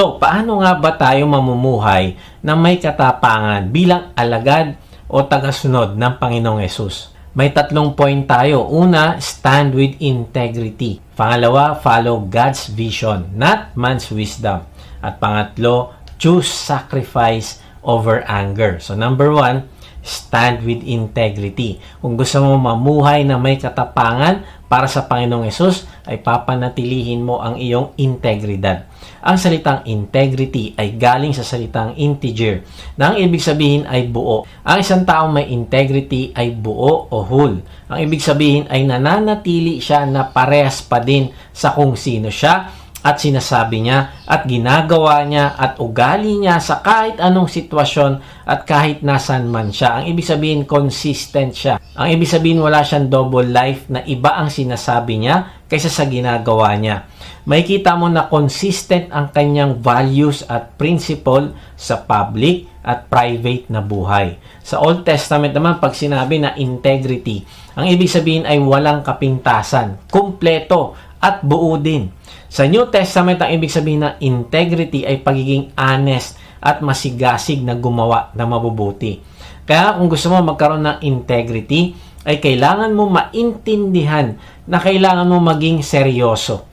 So, paano nga ba tayo mamumuhay na may katapangan bilang alagad o tagasunod ng Panginoong Yesus? May tatlong point tayo. Una, stand with integrity. Pangalawa, follow God's vision, not man's wisdom. At pangatlo, choose sacrifice over anger. So number one, stand with integrity. Kung gusto mo mamuhay na may katapangan para sa Panginoong Yesus, ay papanatilihin mo ang iyong integridad. Ang salitang integrity ay galing sa salitang integer, na ang ibig sabihin ay buo. Ang isang taong may integrity ay buo o whole. Ang ibig sabihin ay nananatili siya na parehas pa din sa kung sino siya at sinasabi niya at ginagawa niya at ugali niya sa kahit anong sitwasyon at kahit nasan man siya. Ang ibig sabihin, consistent siya. Ang ibig sabihin, wala siyang double life na iba ang sinasabi niya kaysa sa ginagawa niya. May kita mo na consistent ang kanyang values at principle sa public at private na buhay. Sa Old Testament naman, pag sinabi na integrity, ang ibig sabihin ay walang kapintasan, kumpleto at buo din. Sa New Testament, ang ibig sabihin ng integrity ay pagiging honest at masigasig na gumawa na mabubuti. Kaya kung gusto mo magkaroon ng integrity, ay kailangan mo maintindihan na kailangan mo maging seryoso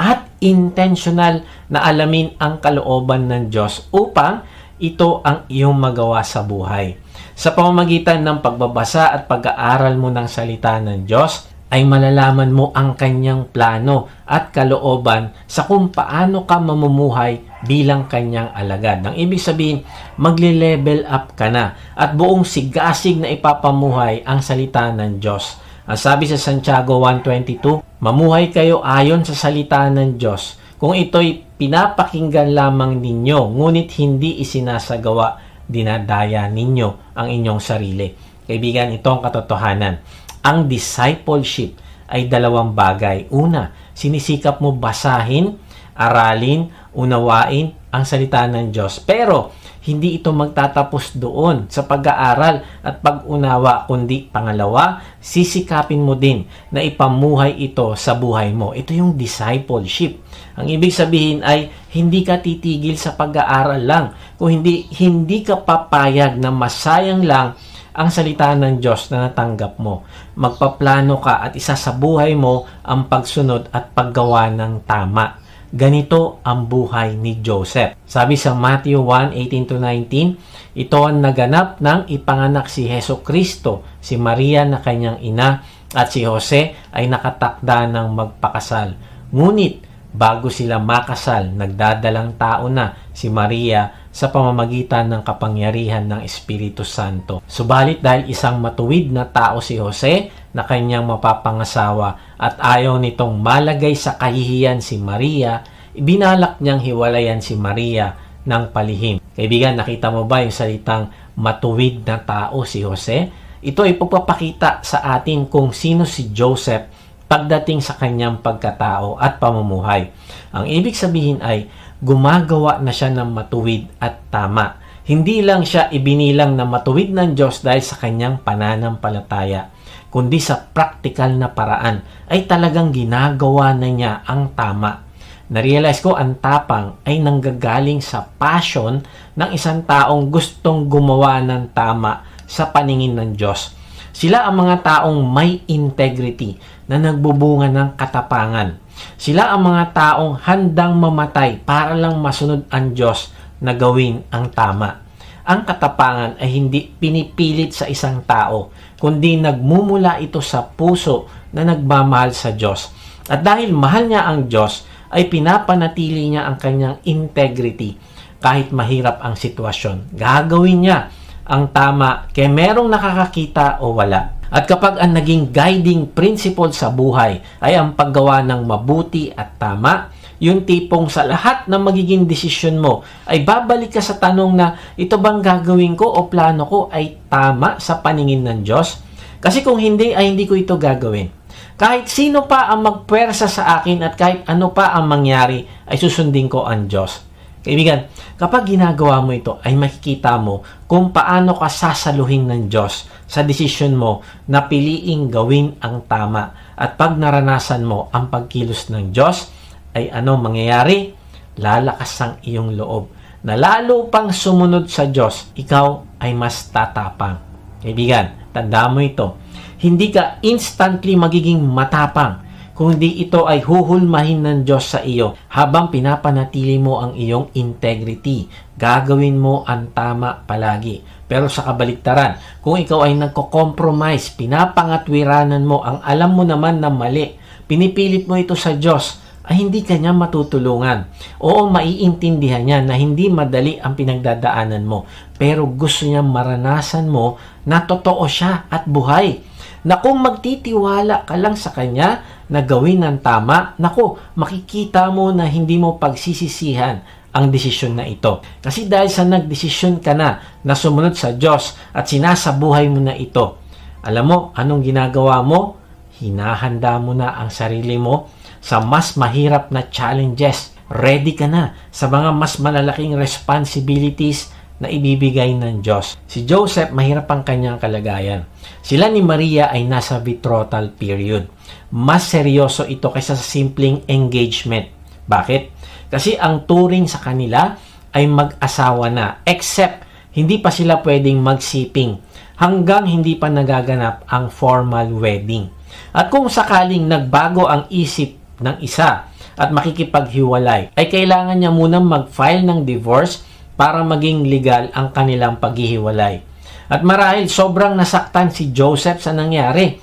at intentional na alamin ang kalooban ng Diyos upang ito ang iyong magawa sa buhay. Sa pamamagitan ng pagbabasa at pag-aaral mo ng salita ng Diyos, ay malalaman mo ang kanyang plano at kalooban sa kung paano ka mamumuhay bilang kanyang alagad. Ang ibig sabihin, magle-level up ka na at buong sigasig na ipapamuhay ang salita ng Diyos. Ang sabi sa Santiago 1.22, Mamuhay kayo ayon sa salita ng Diyos. Kung ito'y pinapakinggan lamang ninyo, ngunit hindi isinasagawa, dinadaya ninyo ang inyong sarili. Kaibigan, ito ang katotohanan ang discipleship ay dalawang bagay. Una, sinisikap mo basahin, aralin, unawain ang salita ng Diyos. Pero, hindi ito magtatapos doon sa pag-aaral at pag-unawa, kundi pangalawa, sisikapin mo din na ipamuhay ito sa buhay mo. Ito yung discipleship. Ang ibig sabihin ay hindi ka titigil sa pag-aaral lang. Kung hindi, hindi ka papayag na masayang lang ang salita ng Diyos na natanggap mo. Magpaplano ka at isa sa buhay mo ang pagsunod at paggawa ng tama. Ganito ang buhay ni Joseph. Sabi sa Matthew 1:18-19, ito ang naganap ng ipanganak si Heso Kristo, si Maria na kanyang ina, at si Jose ay nakatakda ng magpakasal. Ngunit, bago sila makasal, nagdadalang tao na si Maria sa pamamagitan ng kapangyarihan ng Espiritu Santo. Subalit dahil isang matuwid na tao si Jose na kanyang mapapangasawa at ayaw nitong malagay sa kahihiyan si Maria, ibinalak niyang hiwalayan si Maria ng palihim. Kaibigan, nakita mo ba yung salitang matuwid na tao si Jose? Ito ay pagpapakita sa atin kung sino si Joseph pagdating sa kanyang pagkatao at pamumuhay. Ang ibig sabihin ay gumagawa na siya ng matuwid at tama. Hindi lang siya ibinilang na matuwid ng Diyos dahil sa kanyang pananampalataya, kundi sa praktikal na paraan ay talagang ginagawa na niya ang tama. Narealize ko ang tapang ay nanggagaling sa passion ng isang taong gustong gumawa ng tama sa paningin ng Diyos. Sila ang mga taong may integrity na nagbubunga ng katapangan. Sila ang mga taong handang mamatay para lang masunod ang Diyos na gawin ang tama. Ang katapangan ay hindi pinipilit sa isang tao, kundi nagmumula ito sa puso na nagmamahal sa Diyos. At dahil mahal niya ang Diyos, ay pinapanatili niya ang kanyang integrity kahit mahirap ang sitwasyon. Gagawin niya ang tama kaya merong nakakakita o wala. At kapag ang naging guiding principle sa buhay ay ang paggawa ng mabuti at tama, yung tipong sa lahat ng magiging desisyon mo ay babalik ka sa tanong na ito bang gagawin ko o plano ko ay tama sa paningin ng Diyos? Kasi kung hindi ay hindi ko ito gagawin. Kahit sino pa ang magpwersa sa akin at kahit ano pa ang mangyari ay susundin ko ang Diyos. Kaibigan, kapag ginagawa mo ito, ay makikita mo kung paano ka sasaluhin ng Diyos sa desisyon mo na piliing gawin ang tama. At pag naranasan mo ang pagkilos ng Diyos, ay ano mangyayari? lalakas ang iyong loob na lalo pang sumunod sa Diyos, ikaw ay mas tatapang. Kaibigan, tanda mo ito. Hindi ka instantly magiging matapang kundi ito ay huhulmahin ng Diyos sa iyo habang pinapanatili mo ang iyong integrity. Gagawin mo ang tama palagi. Pero sa kabaliktaran, kung ikaw ay nagko-compromise, pinapangatwiranan mo ang alam mo naman na mali, pinipilit mo ito sa Diyos, ay hindi kanya matutulungan. Oo, maiintindihan niya na hindi madali ang pinagdadaanan mo. Pero gusto niya maranasan mo na totoo siya at buhay. Na kung magtitiwala ka lang sa kanya na gawin ang tama, nako, makikita mo na hindi mo pagsisisihan ang desisyon na ito. Kasi dahil sa nagdesisyon ka na na sumunod sa Diyos at sinasabuhay mo na ito, alam mo, anong ginagawa mo? Hinahanda mo na ang sarili mo sa mas mahirap na challenges. Ready ka na sa mga mas malalaking responsibilities na ibibigay ng Diyos. Si Joseph, mahirap ang kanyang kalagayan. Sila ni Maria ay nasa betrothal period. Mas seryoso ito kaysa sa simpleng engagement. Bakit? Kasi ang turing sa kanila ay mag-asawa na except hindi pa sila pwedeng magsiping hanggang hindi pa nagaganap ang formal wedding. At kung sakaling nagbago ang isip ng isa at makikipaghiwalay, ay kailangan niya munang mag-file ng divorce para maging legal ang kanilang paghihiwalay. At marahil sobrang nasaktan si Joseph sa nangyari.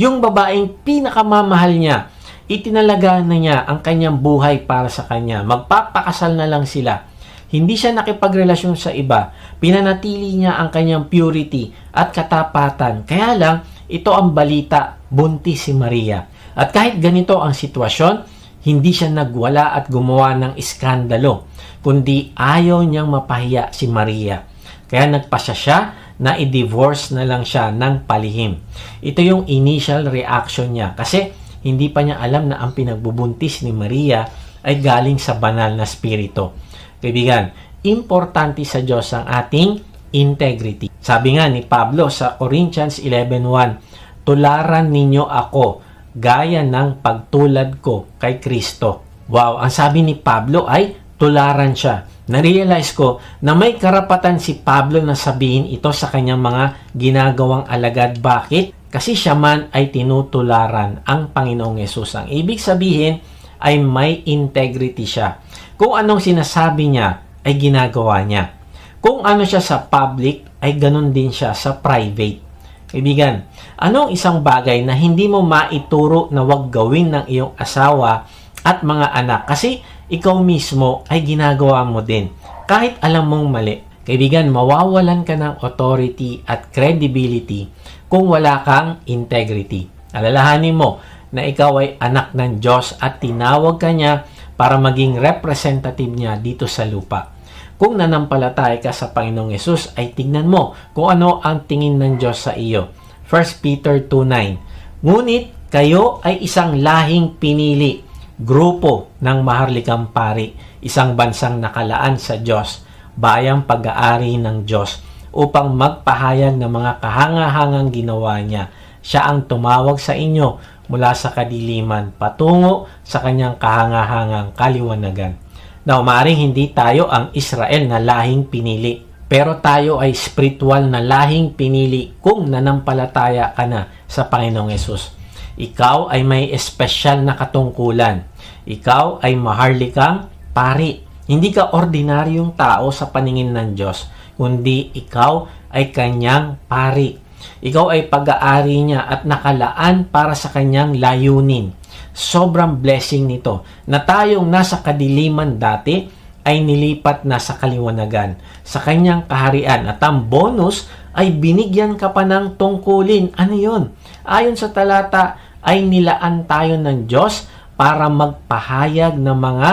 Yung babaeng pinakamamahal niya, itinalaga na niya ang kanyang buhay para sa kanya. Magpapakasal na lang sila. Hindi siya nakipagrelasyon sa iba. Pinanatili niya ang kanyang purity at katapatan. Kaya lang, ito ang balita, buntis si Maria. At kahit ganito ang sitwasyon, hindi siya nagwala at gumawa ng iskandalo, kundi ayaw niyang mapahiya si Maria. Kaya nagpasya siya na i-divorce na lang siya ng palihim. Ito yung initial reaction niya kasi hindi pa niya alam na ang pinagbubuntis ni Maria ay galing sa banal na spirito. Kaibigan, importante sa Diyos ang ating integrity. Sabi nga ni Pablo sa Corinthians 11.1, Tularan ninyo ako gaya ng pagtulad ko kay Kristo. Wow, ang sabi ni Pablo ay tularan siya. Na-realize ko na may karapatan si Pablo na sabihin ito sa kanyang mga ginagawang alagad. Bakit? Kasi siya man ay tinutularan ang Panginoong Yesus. Ang ibig sabihin ay may integrity siya. Kung anong sinasabi niya ay ginagawa niya. Kung ano siya sa public ay ganun din siya sa private. Kaibigan, anong isang bagay na hindi mo maituro na wag gawin ng iyong asawa at mga anak? Kasi ikaw mismo ay ginagawa mo din. Kahit alam mong mali. Kaibigan, mawawalan ka ng authority at credibility kung wala kang integrity. Alalahanin mo na ikaw ay anak ng Diyos at tinawag ka niya para maging representative niya dito sa lupa. Kung nanampalataya ka sa Panginoong Yesus, ay tignan mo kung ano ang tingin ng Diyos sa iyo. 1 Peter 2.9 Ngunit kayo ay isang lahing pinili, grupo ng maharlikang pari, isang bansang nakalaan sa Diyos, bayang pag-aari ng Diyos, upang magpahayag ng mga kahangahangang ginawa niya. Siya ang tumawag sa inyo mula sa kadiliman patungo sa kanyang kahangahangang kaliwanagan. Now, maaring hindi tayo ang Israel na lahing pinili. Pero tayo ay spiritual na lahing pinili kung nanampalataya ka na sa Panginoong Yesus. Ikaw ay may espesyal na katungkulan. Ikaw ay maharlikang pari. Hindi ka ordinaryong tao sa paningin ng Diyos, kundi ikaw ay kanyang pari. Ikaw ay pag-aari niya at nakalaan para sa kanyang layunin sobrang blessing nito na tayong nasa kadiliman dati ay nilipat na sa kaliwanagan sa kanyang kaharian at ang bonus ay binigyan ka pa ng tungkulin. Ano yon? Ayon sa talata ay nilaan tayo ng Diyos para magpahayag ng mga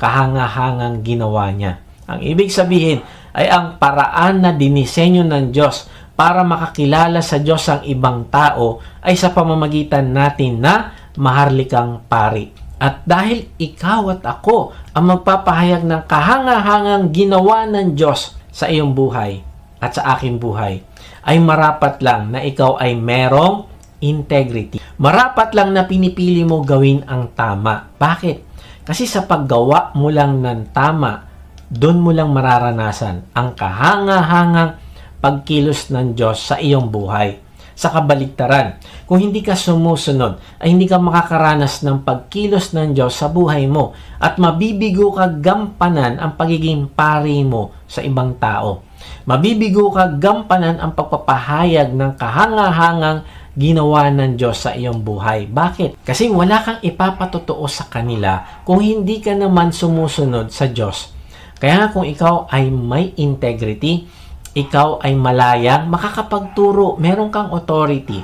kahangahangang ginawa niya. Ang ibig sabihin ay ang paraan na dinisenyo ng Diyos para makakilala sa Diyos ang ibang tao ay sa pamamagitan natin na maharlikang pari. At dahil ikaw at ako ang magpapahayag ng kahangahangang ginawa ng Diyos sa iyong buhay at sa aking buhay, ay marapat lang na ikaw ay merong integrity. Marapat lang na pinipili mo gawin ang tama. Bakit? Kasi sa paggawa mo lang ng tama, doon mo lang mararanasan ang kahanga-hangang pagkilos ng Diyos sa iyong buhay. Sa kabaligtaran, kung hindi ka sumusunod, ay hindi ka makakaranas ng pagkilos ng Diyos sa buhay mo at mabibigo ka gampanan ang pagiging pari mo sa ibang tao. Mabibigo ka gampanan ang pagpapahayag ng kahangahangang ginawa ng Diyos sa iyong buhay. Bakit? Kasi wala kang ipapatotoo sa kanila kung hindi ka naman sumusunod sa Diyos. Kaya kung ikaw ay may integrity, ikaw ay malayang, makakapagturo, meron kang authority.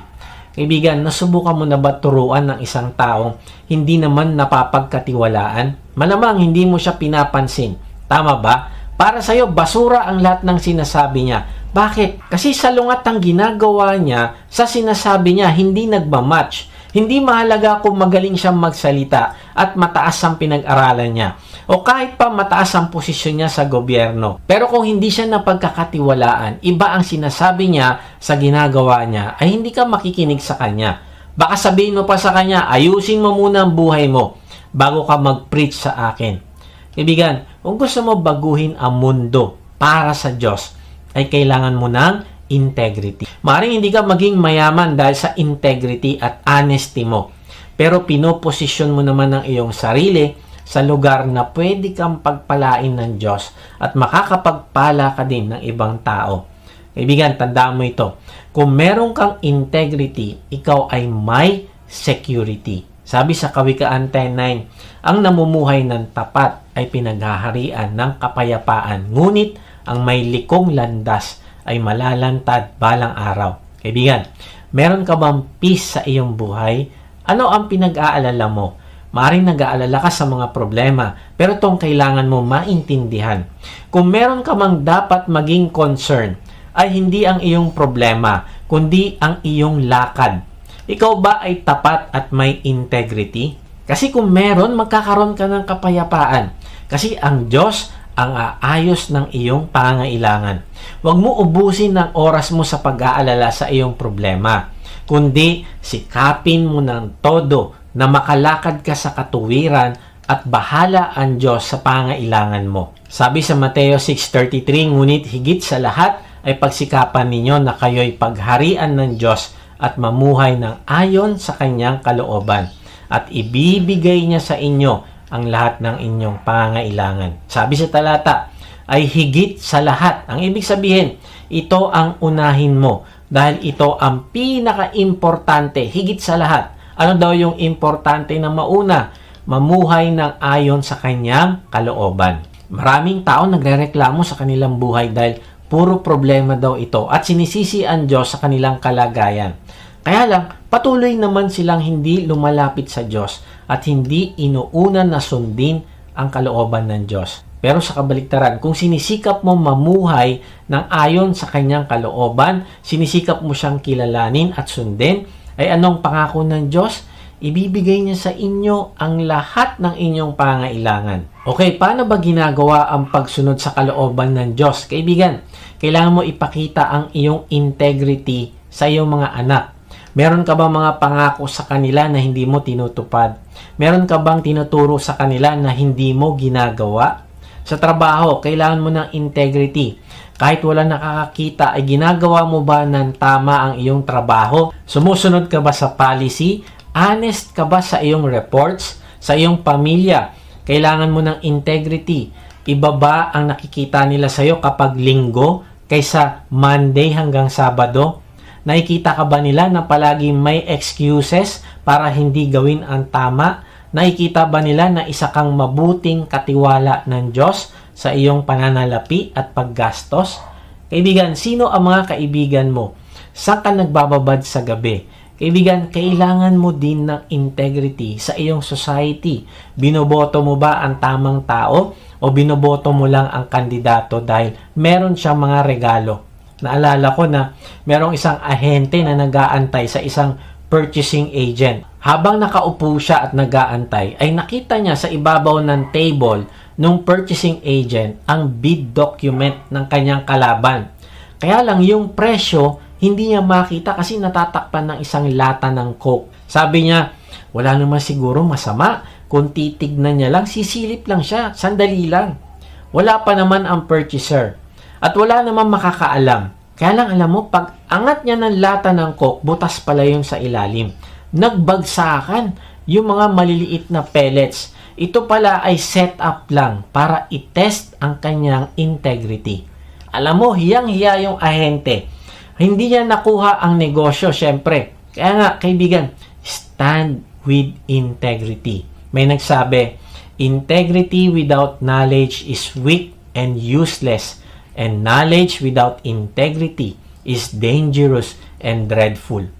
Kaibigan, nasubukan mo na ba turuan ng isang taong hindi naman napapagkatiwalaan? Malamang hindi mo siya pinapansin. Tama ba? Para sa'yo, basura ang lahat ng sinasabi niya. Bakit? Kasi sa lungat ang ginagawa niya, sa sinasabi niya, hindi nagmamatch. Hindi mahalaga kung magaling siyang magsalita at mataas ang pinag-aralan niya. O kahit pa mataas ang posisyon niya sa gobyerno. Pero kung hindi siya napagkakatiwalaan, iba ang sinasabi niya sa ginagawa niya, ay hindi ka makikinig sa kanya. Baka sabihin mo pa sa kanya, ayusin mo muna ang buhay mo bago ka mag-preach sa akin. Kaibigan, kung gusto mo baguhin ang mundo para sa Diyos, ay kailangan mo ng integrity. Maring hindi ka maging mayaman dahil sa integrity at honesty mo. Pero pinoposisyon mo naman ang iyong sarili sa lugar na pwede kang pagpalain ng Diyos at makakapagpala ka din ng ibang tao. Kaibigan, tandaan mo ito. Kung meron kang integrity, ikaw ay may security. Sabi sa Kawikaan 10.9, ang namumuhay ng tapat ay pinaghaharian ng kapayapaan, ngunit ang may likong landas ay malalantad balang araw. Kaibigan, meron ka bang peace sa iyong buhay? Ano ang pinag-aalala mo? Maring nag-aalala ka sa mga problema, pero itong kailangan mo maintindihan. Kung meron ka mang dapat maging concern, ay hindi ang iyong problema, kundi ang iyong lakad. Ikaw ba ay tapat at may integrity? Kasi kung meron, magkakaroon ka ng kapayapaan. Kasi ang Diyos ang aayos ng iyong pangailangan. Huwag mo ubusin ng oras mo sa pag-aalala sa iyong problema, kundi sikapin mo ng todo na makalakad ka sa katuwiran at bahala ang Diyos sa pangailangan mo. Sabi sa Mateo 6.33, ngunit higit sa lahat ay pagsikapan ninyo na kayo'y pagharian ng Diyos at mamuhay ng ayon sa kanyang kalooban at ibibigay niya sa inyo ang lahat ng inyong pangailangan. Sabi sa talata, ay higit sa lahat. Ang ibig sabihin, ito ang unahin mo dahil ito ang pinaka-importante, higit sa lahat. Ano daw yung importante na mauna? Mamuhay ng ayon sa kanyang kalooban. Maraming tao nagrereklamo sa kanilang buhay dahil puro problema daw ito at sinisisi ang Diyos sa kanilang kalagayan. Kaya lang, patuloy naman silang hindi lumalapit sa Diyos at hindi inuuna na sundin ang kalooban ng Diyos. Pero sa kabaliktaran, kung sinisikap mo mamuhay ng ayon sa kanyang kalooban, sinisikap mo siyang kilalanin at sundin, ay anong pangako ng Diyos? Ibibigay niya sa inyo ang lahat ng inyong pangailangan. Okay, paano ba ginagawa ang pagsunod sa kalooban ng Diyos? Kaibigan, kailangan mo ipakita ang iyong integrity sa iyong mga anak Meron ka bang mga pangako sa kanila na hindi mo tinutupad? Meron ka bang tinuturo sa kanila na hindi mo ginagawa? Sa trabaho, kailangan mo ng integrity. Kahit wala nakakakita, ay ginagawa mo ba ng tama ang iyong trabaho? Sumusunod ka ba sa policy? Honest ka ba sa iyong reports? Sa iyong pamilya? Kailangan mo ng integrity. Iba ba ang nakikita nila sa iyo kapag linggo kaysa Monday hanggang Sabado? Nakikita ka ba nila na palagi may excuses para hindi gawin ang tama? Nakikita ba nila na isa kang mabuting katiwala ng Diyos sa iyong pananalapi at paggastos? Kaibigan, sino ang mga kaibigan mo? Saan ka nagbababad sa gabi? Kaibigan, kailangan mo din ng integrity sa iyong society. Binoboto mo ba ang tamang tao o binoboto mo lang ang kandidato dahil meron siyang mga regalo? Naalala ko na merong isang ahente na nag-aantay sa isang purchasing agent. Habang nakaupo siya at nag-aantay, ay nakita niya sa ibabaw ng table ng purchasing agent ang bid document ng kanyang kalaban. Kaya lang yung presyo, hindi niya makita kasi natatakpan ng isang lata ng Coke. Sabi niya, wala naman siguro masama Kung titignan niya lang, sisilip lang siya. Sandali lang. Wala pa naman ang purchaser. At wala naman makakaalam. Kaya lang alam mo, pag angat niya ng lata ng coke, butas pala yung sa ilalim. Nagbagsakan yung mga maliliit na pellets. Ito pala ay setup lang para i-test ang kanyang integrity. Alam mo, hiyang-hiya yung ahente. Hindi niya nakuha ang negosyo, syempre. Kaya nga, kaibigan, stand with integrity. May nagsabi, integrity without knowledge is weak and useless, and knowledge without integrity is dangerous and dreadful.